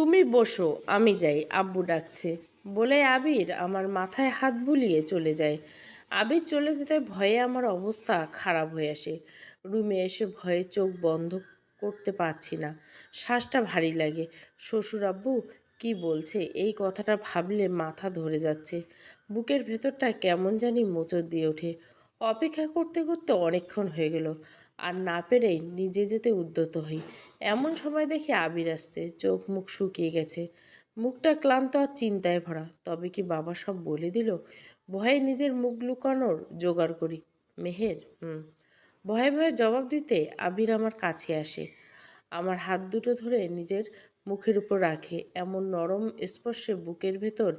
তুমি বসো, আমি যাই। আব্বু ডাকছে। বলে, আবির, আমার মাথায় হাত বুলিয়ে চলে যায় আবির চলে যেতে ভয়ে আমার অবস্থা খারাপ হয়ে আসে। রুমে এসে ভয়ে চোখ বন্ধ করতে পারছি না। শ্বাসটা ভারী লাগে। শ্বশুর আব্বু, কি বলছে? এই কথাটা ভাবলে মাথা ধরে যাচ্ছে। বুকের ভেতরটা কেমন জানি মোচড় দিয়ে ওঠে। অপেক্ষা করতে করতে অনেকক্ষণ হয়ে গেল। আর না পেরেই নিজে যেতে উদ্যত হই। এমন সময় দেখি আবির আসছে, চোখ মুখ শুকিয়ে গেছে। মুখটা ক্লান্ত আর চিন্তায় ভরা। তবে কি বাবা সব বলে দিল? ভয়ে নিজের মুখ লুকানোর জোগাড় করি। মেহের, হুম। ভয়ে ভয়ে জবাব দিতে আবির আমার কাছে আসে। আমার হাত দুটো ধরে নিজের মুখের উপর রাখে। এমন নরম স্পর্শে বুকের ভেতর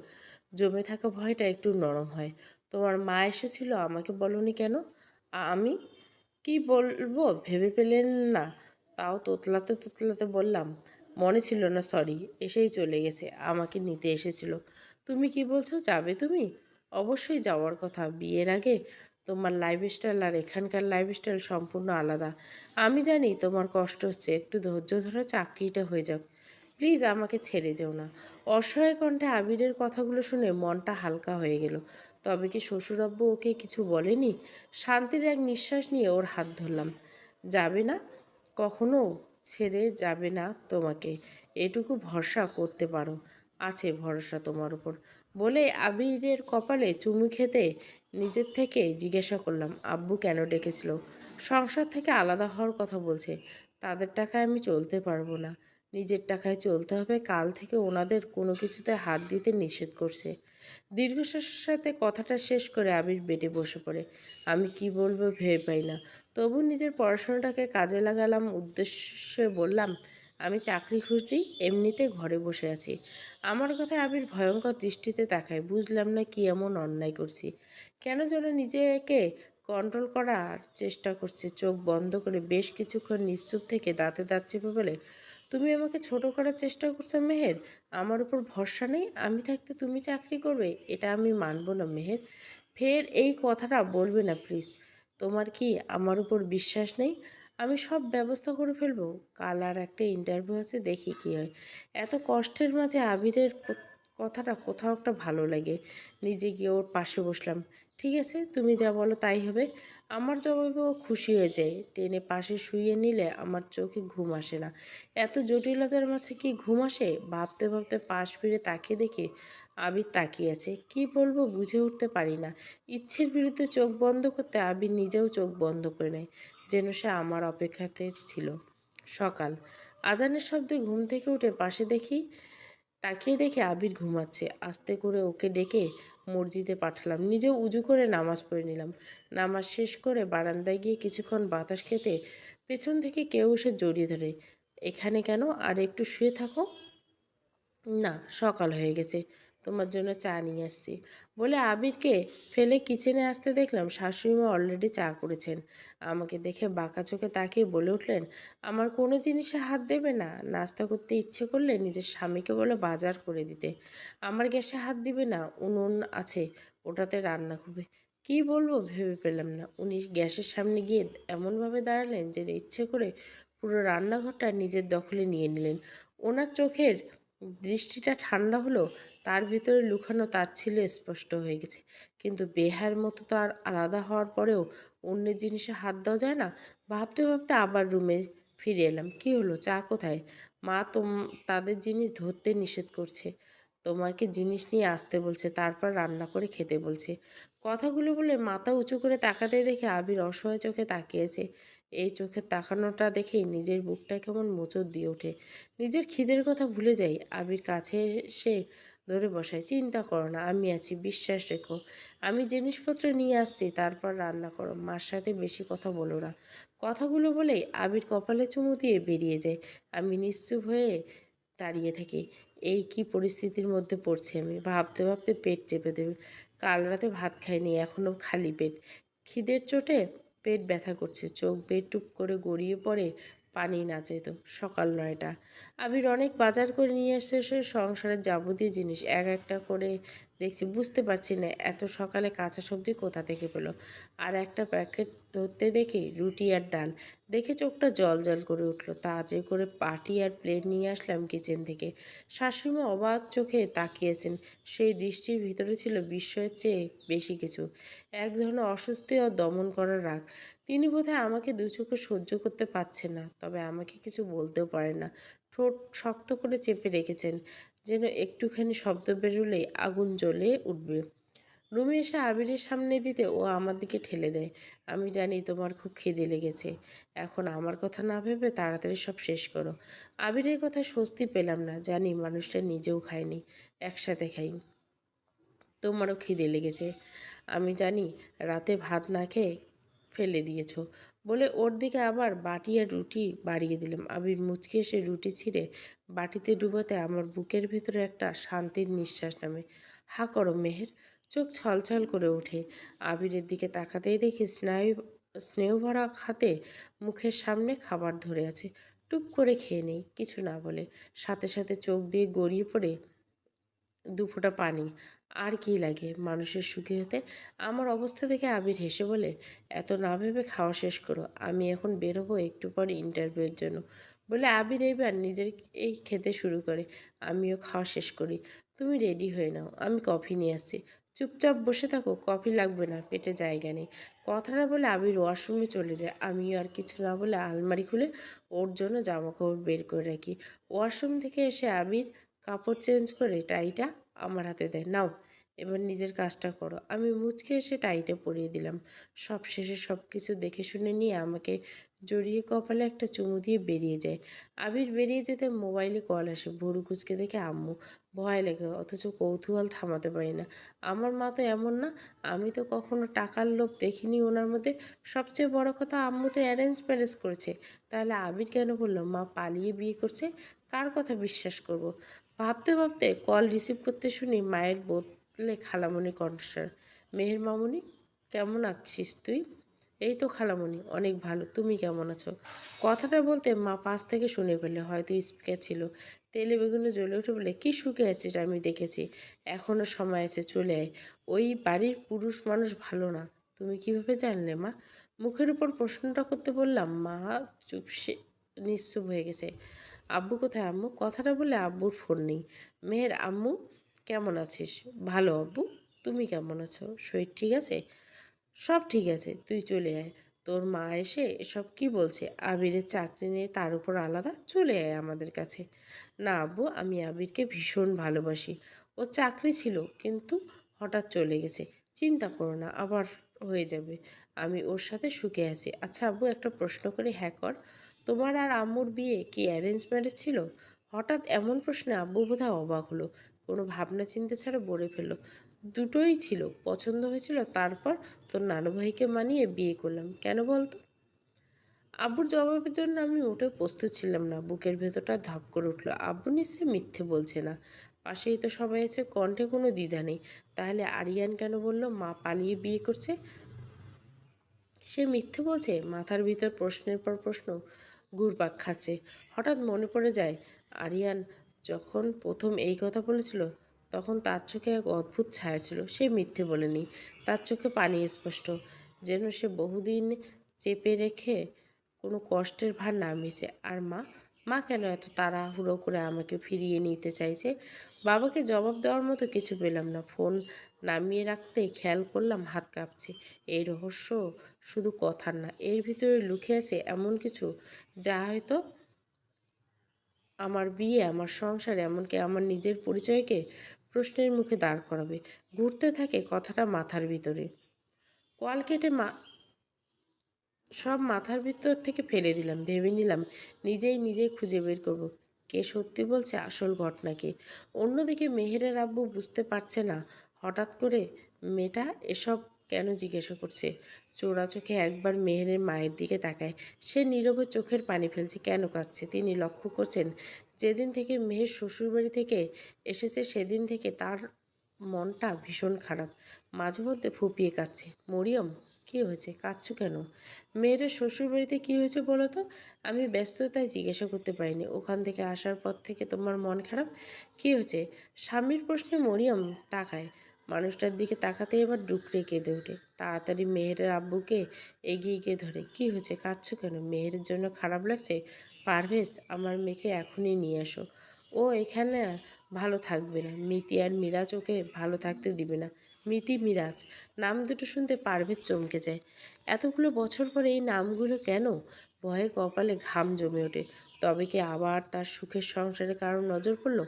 জমে থাকা ভয়টা একটু নরম হয়। তোমার মা এসেছিল, আমাকে বলনি কেন? আমি কি বলব? ভেবে পেলেন না। তাও তোতলাতে তোতলাতে বললাম, মনে ছিল না, সরি, এসেই চলে গেছে, আমাকে নিতে এসেছিল। তুমি কি বলছো, যাবে তুমি? অবশ্যই যাওয়ার কথা। বিয়ের আগে তোমার লাইফস্টাইল আর এখানকার লাইফস্টাইল সম্পূর্ণ আলাদা। আমি জানি তোমার কষ্ট হচ্ছে, একটু ধৈর্য ধরে চাকরিটা হয়ে যাক। প্লিজ আমাকে ছেড়ে যেও না। অসহায় কণ্ঠে আবিরের কথাগুলো শুনে মনটা হালকা হয়ে গেল। তবে কি শ্বশুরাব্বু ওকে কিছু বলেনি? শান্তির এক নিঃশ্বাস নিয়ে ওর হাত ধরলাম। যাবে না? কখনো? ছেড়ে যাবে না তোমাকে। এটুকু ভরসা করতে পারো। আছে ভরসা তোমার উপর। বলে আবিরের কপালে চুমু খেতে নিজের থেকে জিজ্ঞাসা করলাম, আব্বু কেন ডেকেছিল? সংসার থেকে আলাদা হওয়ার কথা বলছে। তাদের টাকায় আমি চলতে পারব না। নিজের টাকায় চলতে হবে। কাল থেকে ওনাদের কোনো কিছুতে হাত দিতে নিষেধ করছে। দীর্ঘশ্বাসের সাথে কথাটা শেষ করে আবির বেডে বসে পড়ে। আমি কি বলব ভেবে পাই না। তবু নিজের পড়াশোনাটাকে কাজে লাগালাম উদ্দেশ্যে বললাম, আমি চাকরি খুঁজছি, এমনিতে ঘরে বসে আছি। আমার কথায় আবির ভয়ঙ্কর দৃষ্টিতে তাকায়। বুঝলাম না কি এমন অন্যায় করছি। কেন যেন নিজেকে কন্ট্রোল করার চেষ্টা করছে। চোখ বন্ধ করে বেশ কিছুক্ষণ নিশ্চুপ থেকে দাঁতে দাঁত চেপে বলে তুমি আমাকে ছোট করার চেষ্টা করছ মেহের? আমার উপর ভরসা নেই, আমি থাকতে তুমি চাকরি করবে, এটা আমি মানব না মেহের। ফের এই কথাটা বলবে না প্লিজ তোমার কি আমার উপর বিশ্বাস নেই? আমি সব ব্যবস্থা করে ফেলব। কাল আর একটা ইন্টারভিউ আছে, দেখি কি হয়। এত কষ্টের মাঝে আবিরের কথাটা কোথাও একটা ভালো লাগে। নিজে গিয়ে ওর পাশে বসলাম। ঠিক আছে, তুমি যা বলো তাই হবে। আমার জবাবে ও খুশি হয়ে যায়। টেনে পাশে শুইয়ে নিলে আমার চোখে ঘুম আসে না। এত জটিলতার মাঝে কি ঘুম আসে? ভাবতে ভাবতে পাশ ফিরে তাকিয়ে দেখে আবির তাকিয়ে আছে। কি বলব বুঝে উঠতে পারি না। ইচ্ছের বিরুদ্ধে চোখ বন্ধ করতে আবির নিজেও চোখ বন্ধ করে নেয়, যেন সে আমার অপেক্ষাতে ছিল। সকাল। আজানের শব্দে ঘুম থেকে উঠে পাশে দেখি তাকিয়ে দেখে আবির ঘুমাচ্ছে। আস্তে করে ওকে ডেকে মসজিদে পাঠালাম। নিজেও উজু করে নামাজ পড়ে নিলাম। নামাজ শেষ করে বারান্দায় গিয়ে কিছুক্ষণ বাতাস খেতে পেছন থেকে কেউ এসে জড়িয়ে ধরে, এখানে কেন? আর একটু শুয়ে থাকো। না, সকাল হয়ে গেছে। তোমার জন্য চা নিয়ে আসছি। বলে আবিরকে ফেলে কিচেনে আসতে দেখলাম শাশুড়িমা অলরেডি চা করেছেন। আমাকে দেখে বাঁকা চোখে তাকিয়ে বলে উঠলেন, আমার কোনো জিনিসে হাত দেবে না। নাস্তা করতে ইচ্ছে করলে নিজের স্বামীকে বলে বাজার করে দিতে। আমার গ্যাসে হাত দিবে না, উনুন আছে, ওটাতে রান্না করবে। কি বলব ভেবে পেলাম না। উনি গ্যাসের সামনে গিয়ে এমনভাবে দাঁড়ালেন যে ইচ্ছে করে পুরো রান্নাঘরটা নিজের দখলে নিয়ে নিলেন। ওনার চোখের দৃষ্টিটা ঠান্ডা হলো তার ভিতরে লুকানো তার ছিল স্পষ্ট হয়ে গেছে। কিন্তু বেহার মতো তো আর আলাদা হওয়ার পরেও অন্যের জিনিসে হাত দেওয়া যায় না। ভাবতে ভাবতে আবার রুমে ফিরে এলাম। কি হলো? চা কোথায়? মা তোম, তাদের জিনিস ধরতে নিষেধ করছে। তোমাকে জিনিস নিয়ে আসতে বলছে, তারপর রান্না করে খেতে বলছে। কথাগুলো বলে মাথা উঁচু করে তাকাতে দেখে আবির অসহায় চোখে তাকিয়েছে। এই চোখের তাকানোটা দেখেই নিজের বুকটা কেমন মোচর দিয়ে ওঠে। নিজের খিদের কথা ভুলে যাই। আবির কাছে এসে ধরে বসায়, চিন্তা করো না, আমি আছি, বিশ্বাস রেখো। আমি জিনিসপত্র নিয়ে আসছি, তারপর রান্না করো। মার সাথে বেশি কথা বলো না। কথাগুলো বলেই আবির কপালে চুমু দিয়ে বেরিয়ে যায়। আমি নিশ্চুপ হয়ে দাঁড়িয়ে থাকি। এই কি পরিস্থিতির মধ্যে পড়ছি আমি? ভাবতে ভাবতে পেট চেপে দেবে কাল রাতে ভাত খাইনি এখনও খালি পেট। খিদের চোটে পেট ব্যথা করছে। চোখ বের টুপ করে গড়িয়ে পড়ে পানি নাচে তো সকাল নয়টা। আবির অনেক বাজার করে নিয়ে এসে এসে সংসারের যাবতীয় জিনিস এক একটা করে দেখছি, বুঝতে পারছি না এত সকালে কাঁচা সবজি কোথা থেকে পেল? আর একটা প্যাকেট ধরতে দেখে রুটি আর ডাল দেখে চোখটা জল জল করে উঠল। তাড়াতাড়ি করে পাটি আর প্লেট নিয়ে আসলাম কিচেন থেকে। শাশুড়িমা অবাক চোখে তাকিয়েছেন। সেই দৃষ্টির ভিতরে ছিল বিস্ময়ের চেয়ে বেশি কিছু। এক ধরনের অস্বস্তি ও দমন করার রাগ। তিনি বোধহয় আমাকে দু চোখে সহ্য করতে পারছেন না, তবে আমাকে কিছু বলতেও পারে না। ঠোঁট শক্ত করে চেপে রেখেছেন, যেন একটুখানি শব্দ বেরোলেই আগুন জ্বলে উঠবে। রুমে এসে আবিরের সামনে দিতে ও আমার দিকে ঠেলে দেয়। আমি জানি তোমার খুব খিদে লেগেছে। এখন আমার কথা না ভেবে তাড়াতাড়ি সব শেষ করো। আবিরের কথা স্বস্তি পেলাম না। জানি মানুষটা নিজেও খায়নি। একসাথে খাই। তোমারও খিদে লেগেছে। আমি জানি রাতে ভাত না খেয়ে ফেলে দিয়েছ। বলে ওর দিকে আবার বাটি আর রুটি বাড়িয়ে দিলাম। আবির মুচকে এসে রুটি ছিঁড়ে বাটিতে ডুবাতে আমার বুকের ভেতরে একটা শান্তির নিঃশ্বাস নামে। হা করো মেহের। চোখ ছলছল করে ওঠে। আবিরের দিকে তাকাতেই দেখি স্নায়ু, স্নেহ ভরা খাতে মুখের সামনে খাবার ধরে আছে। টুপ করে খেয়ে নেই, কিছু না বলে। সাথে সাথে চোখ দিয়ে গড়িয়ে পড়ে দু ফোঁটা পানি। আর কি লাগে মানুষের সুখী হতে? আমার অবস্থা দেখে আবির হেসে বলে, এত না ভেবে খাওয়া শেষ করো। আমি এখন বেরোবো একটু পর ইন্টারভিউয়ের জন্য। বলে আবির এইবার নিজের এই খেতে শুরু করে, আমিও খাওয়া শেষ করি। তুমি রেডি হয়ে নাও। আমি কফি নিয়ে আসছি। চুপচাপ বসে থাকো, কফি লাগবে না, পেটে জায়গা নেই। কথাটা বলে আবির ওয়াশরুমে চলে যায়। আমিও আর কিছু না বলে আলমারি খুলে ওর জন্য জামা কাপড় বের করে রাখি। ওয়াশরুম থেকে এসে আবির কাপড় চেঞ্জ করে টাইটা আমার হাতে দেয়। নাও, এবার নিজের কাজটা করো। আমি মুচকে এসে টাইটে পরিয়ে দিলাম। সব শেষে সব কিছু দেখে শুনে নিয়ে আমাকে জড়িয়ে কপালে একটা চুমু দিয়ে বেরিয়ে যায়। আবির বেরিয়ে যেতে মোবাইলে কল আসে। ভরু কুচকে দেখে, আম্মু ভয় লেগে অথচ কৌতূহল থামাতে পারি না। আমার মা তো এমন না, আমি তো কখনো টাকার লোভ দেখিনি ওনার মধ্যে। সবচেয়ে বড় কথা আম্মু তো অ্যারেঞ্জ ম্যারেজ করেছে। তাহলে আবির কেন বলল, মা পালিয়ে বিয়ে করছে? কার কথা বিশ্বাস করব। ভাবতে ভাবতে কল রিসিভ করতে শুনি মায়ের বদলে খালামণি কণ্ঠস্বর, মেহের মামুনি, কেমন আছিস তুই? এই তো খালামণি, অনেক ভালো। তুমি কেমন আছো? কথাটা বলতে মা পাশ থেকে শুনে পেলে হয়তো স্পিকার ছিল। তেলে বেগুনে জ্বলে উঠে বলে, কি সুখে আছিস আমি দেখেছি এখনও সময় আছে, চলে আয়। ওই বাড়ির পুরুষ মানুষ ভালো না, তুমি কীভাবে জানলে মা? মুখের উপর প্রশ্নটা করতে বললাম, মা চুপসে নিশ্চুপ হয়ে গেছে। আব্বু কোথায়? আম্মু, কথাটা বলে আব্বুর ফোন নেই। মেয়ের আম্মু, কেমন আছিস? ভালো, আব্বু, তুমি কেমন আছো? শরীর ঠিক আছে? সব ঠিক আছে, তুই চলে আয়। তোর মা এসে এসব কি বলছে? আবিরের চাকরি নিয়ে তার উপর আলাদা? চলে আয় আমাদের কাছে। না আব্বু, আমি আবিরকে ভীষণ ভালোবাসি। ও চাকরি ছিল, কিন্তু হঠাৎ চলে গেছে। চিন্তা করো না, আবার হয়ে যাবে। আমি ওর সাথে সুখে আছি। আচ্ছা আব্বু, একটা প্রশ্ন করে হ্যাঁ কর। তোমার আর আম্মুর বিয়ে কি অ্যারেঞ্জ ম্যারেজ ছিল? হঠাৎ এমন প্রশ্নে আব্বু বোধহয় অবাক হলো। কোনো ভাবনা চিন্তা ছাড়া বলে ফেলল। দুটোই ছিল, পছন্দ হয়েছিল, তারপর তোর নানু ভাইকে মানিয়ে বিয়ে করলাম। কেন বলতো? আব্বুর জবাবের জন্য আমি উঠে প্রস্তুত ছিলাম না। বুকের ভেতরটা ধাপ করে উঠল। আব্বু নিশ্চয়ই মিথ্যে বলছে না। পাশেই তো সবাই আছে, কণ্ঠে কোনো দ্বিধা নেই। তাহলে আরিয়ান কেন বলল, মা পালিয়ে বিয়ে করছে? সে মিথ্যে বলছে? মাথার ভিতর প্রশ্নের পর প্রশ্ন ঘুরপাক খাচ্ছে। হঠাৎ মনে পড়ে যায়, আরিয়ান যখন প্রথম এই কথা বলেছিল তখন তার চোখে এক অদ্ভুত ছায়া ছিল। সে মিথ্যে বলেনি। তার চোখে পানি স্পষ্ট। যেন সে বহুদিন চেপে রেখে কোনো কষ্টের ভার নামিয়েছে। আর মা? মা কেন এত তাড়াহুড়ো করে আমাকে ফিরিয়ে নিতে চাইছে? বাবাকে জবাব দেওয়ার মতো কিছু পেলাম না। ফোন নামিয়ে রাখতে খেয়াল করলাম, হাত কাঁপছে। এই রহস্য শুধু কথার না, এর ভিতরে লুকিয়ে আছে এমন কিছু যা হয়তো আমার বিয়ে, আমার সংসার, এমনকি আমার নিজের পরিচয়কে প্রশ্নের মুখে দাঁড় করাবে। ঘুরতে থাকে কথাটা মাথার ভিতরে। কল কেটে মা, সব মাথার ভিতর থেকে ফেলে দিলাম, ভেবে নিলাম নিজেই নিজেই খুঁজে বের করব। কে সত্যি বলছে আসল ঘটনাকে? অন্যদিকে মেহেরের আব্বু বুঝতে পারছে না, হঠাৎ করে মেয়েটা এসব কেন জিজ্ঞাসা করছে? চোরা চোখে একবার মেহেরের মায়ের দিকে তাকায়। সে নীরবে চোখের পানি ফেলছে, কেন কাঁদছে? তিনি লক্ষ্য করছেন যেদিন থেকে মেহের শ্বশুরবাড়ি থেকে এসেছে, সেদিন থেকে তার মনটা ভীষণ খারাপ। মাঝে মধ্যে ফুপিয়ে কাঁদছে। মরিয়ম, কী হয়েছে? কাঁদছো কেন? মেয়ের শ্বশুরবাড়িতে কী হয়েছে বলো তো? আমি ব্যস্ততায় জিজ্ঞাসা করতে পারিনি। ওখান থেকে আসার পর থেকে তোমার মন খারাপ? কী হয়েছে? স্বামীর প্রশ্নে মরিয়ম তাকায়। মানুষটার দিকে তাকাতে এবার ডুকরে কেঁদে ওঠে। তাড়াতাড়ি মেহেরের আব্বুকে এগিয়ে গিয়ে ধরে। কি হয়েছে? কাঁদছো কেন? মেহেরের জন্য খারাপ লাগছে? পারভেজ, আমার মেয়েকে এখনই নিয়ে আসো ও এখানে ভালো থাকবে না। মিতি আর মিরাজ ওকে ভালো থাকতে দিবে না। মিতি মিরাজ, নাম দুটো শুনতে পারভেজ চমকে যায়। এতগুলো বছর পরে এই নামগুলো কেন? ভয়ে কপালে ঘাম জমে ওঠে। তবে কি আবার তার সুখের সংসারে কারণ নজর পড়ল?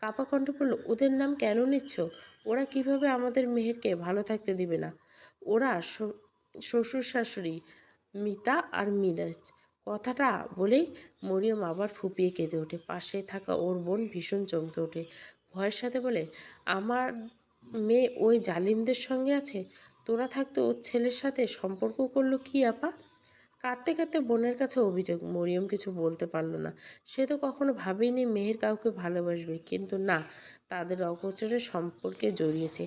কাপা কণ্ঠ পড়ল ওদের নাম কেন নিচ্ছ? ওরা কীভাবে আমাদের মেহেরকে ভালো থাকতে দিবে না? ওরা শ্বশুর শাশুড়ি মিতা আর মিরাজ। কথাটা বলেই মরিয়ম আবার ফুপিয়ে কেঁদে ওঠে। পাশে থাকা ওর বোন ভীষণ চমকে ওঠে। ভয়ের সাথে বলে, আমার মেয়ে ওই জালিমদের সঙ্গে আছে? তোরা থাকতে ওর ছেলের সাথে সম্পর্ক করল কি, আপা? কাঁদতে কাঁদতে বোনের কাছে অভিযোগ, মরিয়ম কিছু বলতে পারল না। সে তো কখনো ভাবেনি মেহের কাউকে ভালোবাসবে, কিন্তু না, তাদের অগোচরে সম্পর্কে জড়িয়েছে।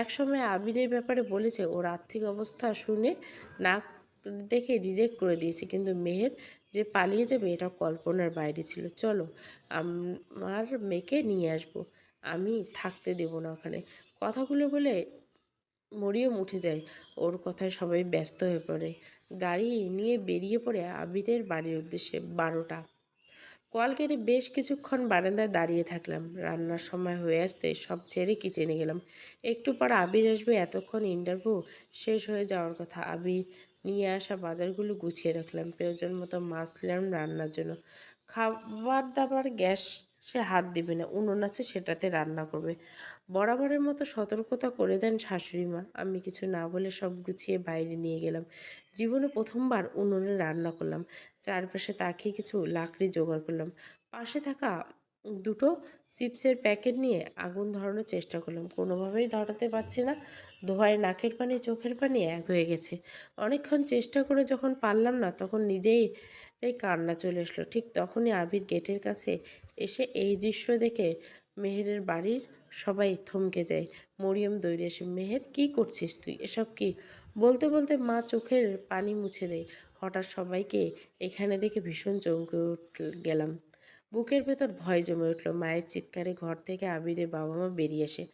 এক সময় আবিরের ব্যাপারে বলেছে, ওর আর্থিক অবস্থা শুনে না দেখে রিজেক্ট করে দিয়েছি। কিন্তু মেহের যে পালিয়ে যাবে, এটা কল্পনার বাইরে ছিল। চলো, আমার মেয়েকে নিয়ে আসব। আমি থাকতে দেব না ওখানে। কথাগুলো বলে মরিয়ম উঠে যায়। ওর কথায় সবাই ব্যস্ত হয়ে পড়ে। গাড়ি নিয়ে বেরিয়ে পড়ে আবিরের বাড়ির উদ্দেশ্যে বারোটা। কল কেটে বেশ কিছুক্ষণ বারান্দায় দাঁড়িয়ে থাকলাম। রান্নার সময় হয়ে আসতে সব ছেড়ে কিচেনে গেলাম। একটু পর আবির আসবে, এতক্ষণ ইন্টারভিউ শেষ হয়ে যাওয়ার কথা। আবির নিয়ে আসা বাজারগুলো গুছিয়ে রাখলাম। প্রয়োজন মতো মাছ নিলাম রান্নার জন্য। খাবার দাবার গ্যাস সে হাত দিবে না, উনুন আছে সেটাতে রান্না করবে। বরাবরের মতো সতর্কতা করে দেন শাশুড়ি মা। আমি কিছু না বলে সব গুছিয়ে বাইরে নিয়ে গেলাম। জীবনে প্রথমবার উনুনে রান্না করলাম। চারপাশে তাকিয়ে কিছু লাকড়ি জোগাড় করলাম। পাশে থাকা দুটো চিপসের প্যাকেট নিয়ে আগুন ধরানোর চেষ্টা করলাম। কোনোভাবেই ধরাতে পারছি না। ধোয়ায় নাকের পানি, চোখের পানি এক হয়ে গেছে। অনেকক্ষণ চেষ্টা করে যখন পারলাম না, তখন নিজেই এই কান্না চলে আসলো। ঠিক তখনই আবির গেটের কাছে এসে এই দৃশ্য দেখে মেহেরের বাড়ির সবাই থমকে যায়। মরিয়ম দৌড়ে এসে মেহের, কি করছিস তুই? এসব কি? বলতে বলতে মা চোখের পানি মুছে দেয়। হঠাৎ সবাইকে এখানে দেখে ভীষণ চমকে গেলাম। বুকের ভেতর ভয় জমে উঠল। মায়ের চিৎকারে ঘর থেকে আবিরের বাবা মা বেরিয়ে আসে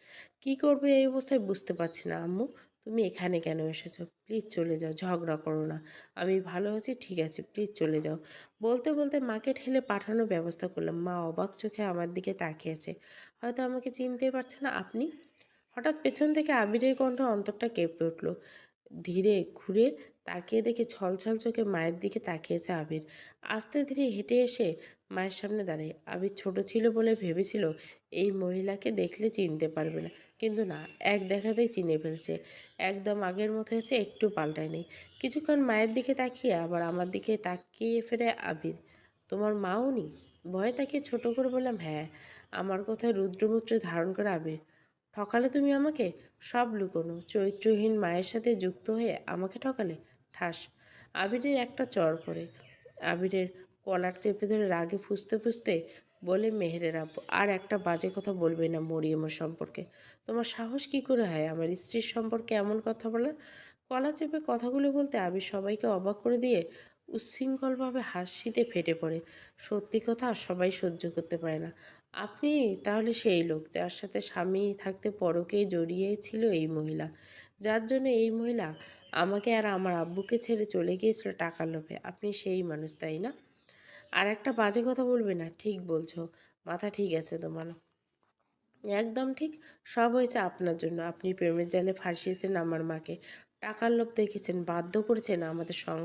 কি করবে এই অবস্থায় বুঝতে পারছি না, আম্মু। তুমি এখানে কেন এসেছ? প্লিজ চলে যাও, ঝগড়া করো না। আমি ভালো আছি, ঠিক আছে, প্লিজ চলে যাও। বলতে বলতে মাকে ঠেলে পাঠানোর ব্যবস্থা করলাম। মা অবাক চোখে আমার দিকে তাকিয়ে আছে। হয়তো আমাকে চিনতে পারছে না, আপনি? হঠাৎ পেছন থেকে আবিরের কণ্ঠ অন্তরটা কেঁপে উঠল। ধীরে ঘুরে তাকিয়ে দেখে ছলছল চোখে মায়ের দিকে তাকিয়েছে আবির। আস্তে ধীরে হেঁটে এসে মায়ের সামনে দাঁড়ায়। আবির ছোট ছিল বলে ভেবেছিল এই মহিলাকে দেখলে চিনতে পারবে না। কিন্তু না, এক দেখাতেই চিনে ফেলছে। একদম আগের মতো এসে একটু পাল্টায় নেই কিছুক্ষণ মায়ের দিকে তাকিয়ে আবার আমার দিকে তাকিয়ে ফেরে আবির। তোমার মাও নি ভয়ে তাকিয়ে ছোট করে বললাম হ্যাঁ। আমার কথায় রুদ্রমূত্রে ধারণ করে আবির। ঠকালে তুমি আমাকে? সব লুকোনো। চরিত্রহীন মায়ের সাথে যুক্ত হয়ে আমাকে ঠকালে? ঠাস। আবিরের একটা চর পড়ে আবিরের কলার চেপে ধরে রাগে ফুসতে ফুসতে বলে, মেহেরের আব্বু, আর একটা বাজে কথা বলবে না মরিয়মের সম্পর্কে। তোমার সাহস কি করে হয় আমার স্ত্রীর সম্পর্কে এমন কথা বলার? কলা চেপে কথাগুলো বলতে আবির সবাইকে অবাক করে দিয়ে উচ্ছৃঙ্খলভাবে হাসিতে ফেটে পড়ে। সত্যি কথা সবাই সহ্য করতে পারে না। আপনি তাহলে সেই লোক যার সাথে স্বামী থাকতে পরকেই জড়িয়েছিল এই মহিলা। যার জন্য এই মহিলা আমাকে আর আমার আব্বুকে ছেড়ে চলে গিয়েছিল টাকার লোভে। আপনি সেই মানুষ, তাই না? আর একটা বাজে কথা বলবে না? ঠিক বলছো। মাথা ঠিক আছে তোমার। একদম ঠিক। সব হয়েছে আপনার জন্য। আপনি প্রেমের জালে ফাঁসিয়েছেন আমার মাকে। টাকার লোভ দেখেছেন, বাধ্য করেছেন আমাদের সং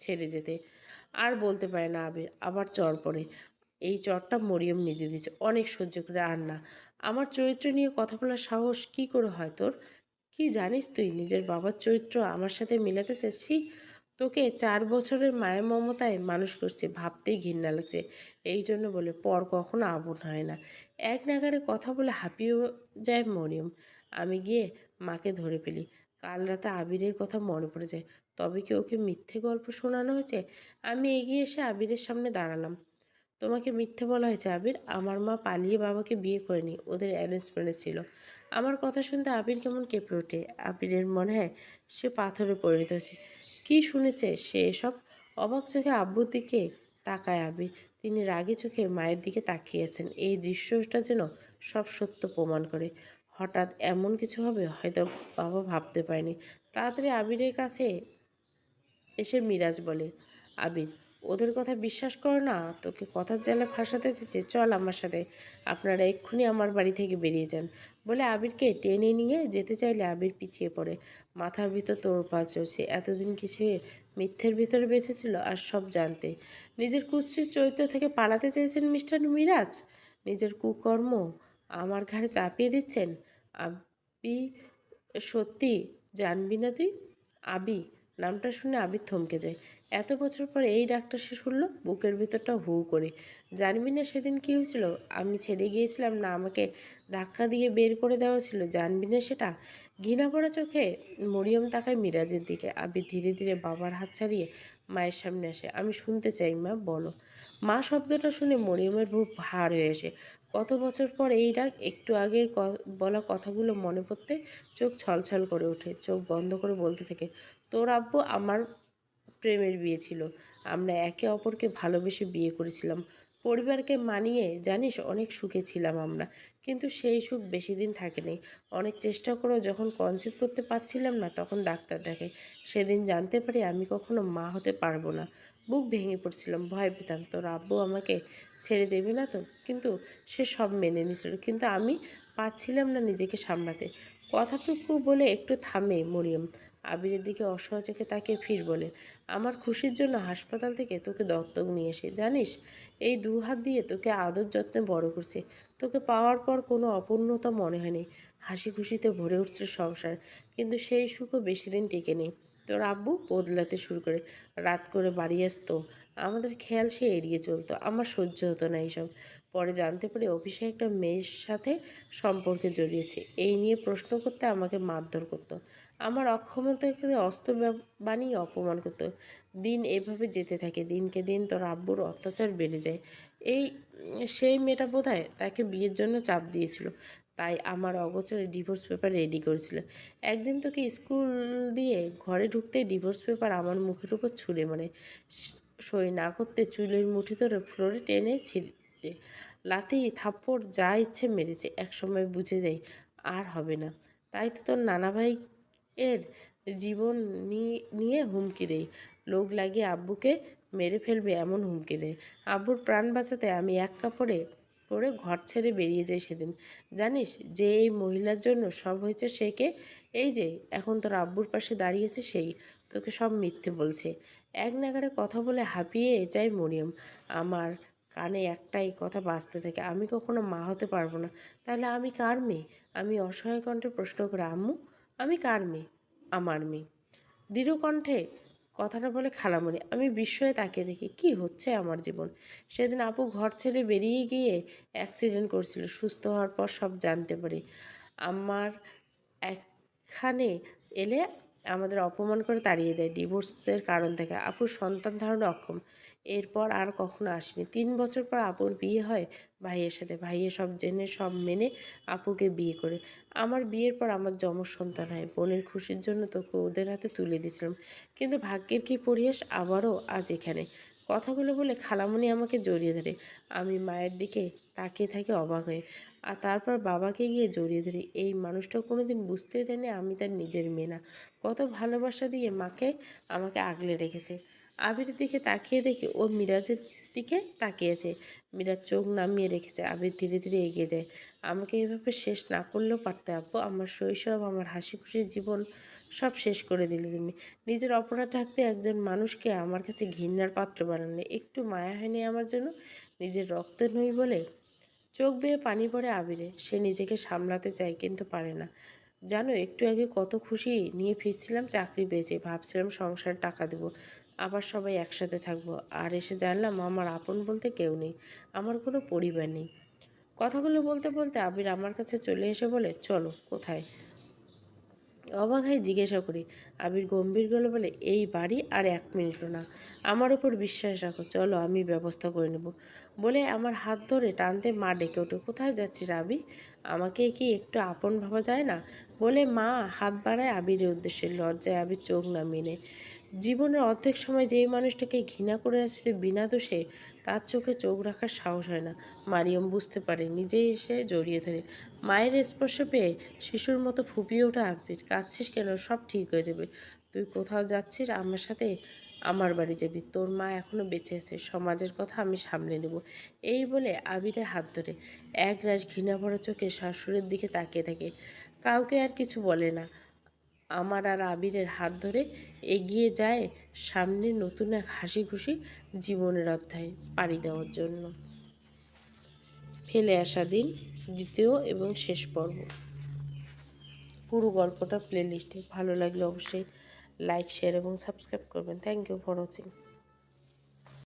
ছেড়ে যেতে। আর বলতে পারে না আবির, আবার চর পড়ে। এই চরটা মরিয়ম নিজে দিয়েছে। অনেক সহ্য করে আর না। আমার চরিত্র নিয়ে কথা বলার সাহস কি করে হয় তোর? কি জানিস তুই? নিজের বাবার চরিত্র আমার সাথে মিলাতে চাচ্ছি তোকে চার বছরের মায়ের মমতায় মানুষ করছে, ভাবতেই ঘৃণা লাগছে। এই জন্য বলে, পর কখনো আপন হয় না। এক নাগারে কথা বলে হাঁপিয়ে যায় মরিয়ম। আমি গিয়ে মাকে ধরে ফেলি। কাল রাতে আবিরের কথা মনে পড়ে যায়। তবে কি ওকে মিথ্যে গল্প শোনানো হয়েছে? আমি এগিয়ে এসে আবিরের সামনে দাঁড়ালাম। তোমাকে মিথ্যে বলা হয়েছে, আবির। আমার মা পালিয়ে বাবাকে বিয়ে করেনি, ওদের অ্যারেঞ্জ ম্যারেজ ছিল। আমার কথা শুনতে আবির কেমন কেঁপে ওঠে। আবিরের মনে হয় সে পাথরে পরিণত হয়েছে। কি শুনেছে সে এসব? অবাক চোখে আব্বুর দিকে তাকায় আবির। তিনি রাগে চোখে মায়ের দিকে তাকিয়েছেন। এই দৃশ্যটা যেন সব সত্য প্রমাণ করে। হঠাৎ এমন কিছু হবে, হয়তো বাবা ভাবতে পারেনি। তাড়াতাড়ি আবিরের কাছে এসে মিরাজ বলে, আবির ওদের কথা বিশ্বাস করো না, তোকে কথার জালে ফাঁসাতে চেয়েছে। চল আমার সাথে, আপনারা এক্ষুনি আমার বাড়ি থেকে বেরিয়ে যান। বলে আবিরকে টেনে নিয়ে যেতে চাইলে আবির পিছিয়ে পড়ে। মাথার ভিতর তোর পা চড়ছে এতদিন কিছু মিথ্যের ভিতরে বেঁচেছিল আর সব জানতে। নিজের কুশ্রীর চরিত্র থেকে পালাতে চাইছেন মিস্টার মিরাজ? নিজের কুকর্ম আমার ঘাড়ে চাপিয়ে দিচ্ছেন? আবি, সত্যি জানবি না তুই? আবি নামটা শুনে আবির থমকে যায়। এত বছর পর এই ডাক্তার সে শুনলো, বুকের ভিতরটা হু করে। জানবি না সেদিন কি হয়েছিল? আমি ছেড়ে গিয়েছিলাম না আমাকে ধাক্কা দিয়ে বের করে দেওয়া ছিল জানবি না সেটা? ঘৃণা পড়া চোখে মরিয়ম তাকায় মিরাজের দিকে। আবির ধীরে ধীরে বাবার হাত ছাড়িয়ে মায়ের সামনে আসে। আমি শুনতে চাই, মা, বলো। মা শব্দটা শুনে মরিয়মের বুক ভার হয়ে আসে। কত বছর পর এই ডাক, একটু আগের ক- বলা কথাগুলো মনে পড়তে চোখ ছলছল করে ওঠে। চোখ বন্ধ করে বলতে থাকে তোর আব্বু আমার প্রেমের বিয়ে ছিল। আমরা একে অপরকে ভালোবেসে বিয়ে করেছিলাম। পরিবারকে মানিয়ে, জানিস, অনেক সুখে ছিলাম আমরা। কিন্তু সেই সুখ বেশি দিন থাকেনি। অনেক চেষ্টা করেও যখন কনসিভ করতে পারছিলাম না, তখন ডাক্তার দেখে সেদিন জানতে পারি আমি কখনো মা হতে পারব না। বুক ভেঙে পড়ছিলাম, ভয় পেতাম। তোর আব্বু আমাকে ছেড়ে দেবে না তো? কিন্তু সে সব মেনে নিয়েছিল। কিন্তু আমি পারছিলাম না নিজেকে সামলাতে। কথাটুকু বলে একটু থামে মরিয়ম। আবিরের দিকে অসহায় চোখে তাকে ফির বলে, আমার খুশির জন্য হাসপাতাল থেকে তোকে দত্তক নিয়ে এসে, জানিস? এই দু হাত দিয়ে তোকে আদর যত্নে বড় করছে। তোকে পাওয়ার পর কোনো অপূর্ণতা মনে হয়নি। হাসি খুশিতে ভরে উঠছে সংসার, কিন্তু সেই সুখও বেশি দিন টিকে নেই তোর আব্বু বদলাতে শুরু করে, রাত করে বাড়ি আসতো। আমাদের খেয়াল সে এড়িয়ে চলতো। আমার সহ্য হতো না এইসব। পরে জানতে পারি অফিসে একটা মেয়ের সাথে সম্পর্কে জড়িয়েছে। এই নিয়ে প্রশ্ন করতে আমাকে মারধর করতো। আমার অক্ষমতাকে অস্ত্র বানিয়ে অপমান করতো। দিন এভাবে যেতে থাকে, দিনকে দিন তোর আব্বুর অত্যাচার বেড়ে যায়। এই, সেই মেয়েটা বোধহয় তাকে বিয়ের জন্য চাপ দিয়েছিল। তাই আমার অগোচরে ডিভোর্স পেপার রেডি করেছিল। একদিন তোকে স্কুল দিয়ে ঘরে ঢুকতেই ডিভোর্স পেপার আমার মুখের উপর ছুঁড়ে মানে সই না করতে চুলের মুঠি ধরে ফ্লোরে টেনে ছিঁড়ে লাথি, থাপ্পড়, যা ইচ্ছে মেরেছে। একসময় বুঝে যাই, আর হবে না। তাই তো তোর নানা ভাই এর জীবন নিয়ে হুমকি দেই। লোক লাগিয়ে আব্বুকে মেরে ফেলবে এমন হুমকি দেয়। আব্বুর প্রাণ বাঁচাতে আমি এক কাপড়ে পরে ঘর ছেড়ে বেরিয়ে যাই সেদিন। জানিস যে এই মহিলার জন্য সব হয়েছে সে কে এই যে, এখন তোর আব্বুর পাশে দাঁড়িয়েছে সেই। তোকে সব মিথ্যে বলছে। এক নাগারে কথা বলে হাঁপিয়ে যায় মরিয়ম। আমার কানে একটাই কথা বাঁচতে থাকে। আমি কখনো মা হতে পারব না। তাহলে আমি কার মেয়ে? আমি অসহায় কণ্ঠে প্রশ্ন করে, আম্মু আমি কার মেয়ে? আমার মেয়ে। দৃঢ় কণ্ঠে কথাটা বলে খালামণি আমি বিস্ময়ে তাকিয়ে দেখি, কি হচ্ছে আমার জীবন? সেদিন আপু ঘর ছেড়ে বেরিয়ে গিয়ে অ্যাক্সিডেন্ট করছিল, সুস্থ হওয়ার পর সব জানতে পারি। আমার একখানে এলে আমাদের অপমান করে তাড়িয়ে দেয় ডিভোর্সের কারণ থেকে। আপুর সন্তান ধারণে অক্ষম। এরপর আর কখনো আসেনি। তিন বছর পর আপুর বিয়ে হয় ভাইয়ের সাথে। ভাইয়ে সব জেনে, সব মেনে আপুকে বিয়ে করে। আমার বিয়ের পর আমার যমজ সন্তান হয়। বোনের খুশির জন্য তোকে ওদের হাতে তুলে দিয়েছিলাম। কিন্তু ভাগ্যের কি পরিহাস আবারও আজ এখানে। কথাগুলো বলে খালামণি আমাকে জড়িয়ে ধরে। আমি মায়ের দিকে তাকিয়ে থাকি অবাক হয়ে। আর তারপর বাবাকে গিয়ে জড়িয়ে ধরি, এই মানুষটা কোনোদিন বুঝতেই দেয়নি আমি তার নিজের মেয়ে না। কত ভালোবাসা দিয়ে মাকে, আমাকে আগলে রেখেছে। আবির দিকে তাকিয়ে দেখি ও মিরাজের দিকে তাকিয়েছে। মিরাজ চোখ নামিয়ে রেখেছে। আবির ধীরে ধীরে এগিয়ে যায়। আমাকে এভাবে শেষ না করলেও পারতে আব্বু, আমার শৈশব, আমার হাসি খুশির জীবন সব শেষ করে দিলে তুমি। নিজের অপরাধ থাকতে একজন মানুষকে আমার কাছে ঘৃণার পাত্র বানালে। একটু মায়া হয়নি আমার জন্য? নিজের রক্ত নই বলে চোখ বেয়ে পানি পড়ে আবিরে। সে নিজেকে সামলাতে চায় কিন্তু পারে না। জানো, একটু আগে কত খুশি নিয়ে ফিরছিলাম, চাকরি পেয়েছি। ভাবছিলাম সংসার টাকা দেব, আবার সবাই একসাথে থাকব। আর এসে জানলাম, আমার আপন বলতে কেউ নেই, আমার কোনো পরিবার নেই। কথাগুলো বলতে বলতে আবির আমার কাছে চলে এসে বলে, চলো, কোথায়? অবাক হয়ে জিজ্ঞাসা করি, আবির গম্ভীর গলে বলে, এই বাড়ি আর এক মিনিটও না। আমার ওপর বিশ্বাস রাখো, চলো আমি ব্যবস্থা করে নেব। বলে আমার হাত ধরে টানতে মা ডেকে ওঠে, কোথায় যাচ্ছিস আবি? আমাকে কি একটু আপন ভাবা যায় না? বলে মা হাত বাড়ায় আবিরের উদ্দেশ্যে, লজ্জায় আবির চোখ নামিয়ে নেয় জীবনের অর্ধেক সময় যেই মানুষটাকে ঘৃণা করে আসছে বিনা দোষে, তার চোখে চোখ রাখার সাহস হয় না। মারিয়ম বুঝতে পারে, নিজেই এসে জড়িয়ে ধরে। মায়ের স্পর্শ পেয়ে শিশুর মতো ফুপিয়ে ওঠা আবির কাঁদছিস কেন? সব ঠিক হয়ে যাবে। তুই কোথাও যাচ্ছিস? আমার সাথে আমার বাড়ি যাবি। তোর মা এখনও বেঁচে আছে। সমাজের কথা আমি সামলে নেব। এই বলে আবিরের হাত ধরে। এক রাশ ঘৃণা ভরা চোখে শাশুড়ির দিকে তাকিয়ে থাকে। কাউকে আর কিছু বলে না। আমার আর আবিরের হাত ধরে এগিয়ে যায় সামনে নতুন এক হাসি খুশি জীবনের অধ্যায় পাড়ি দেওয়ার জন্য। ফেলে আসা দিন, দ্বিতীয় এবং শেষ পর্ব। পুরো গল্পটা প্লেলিস্টে ভালো লাগলে অবশ্যই লাইক শেয়ার এবং সাবস্ক্রাইব করবেন। Thank you for watching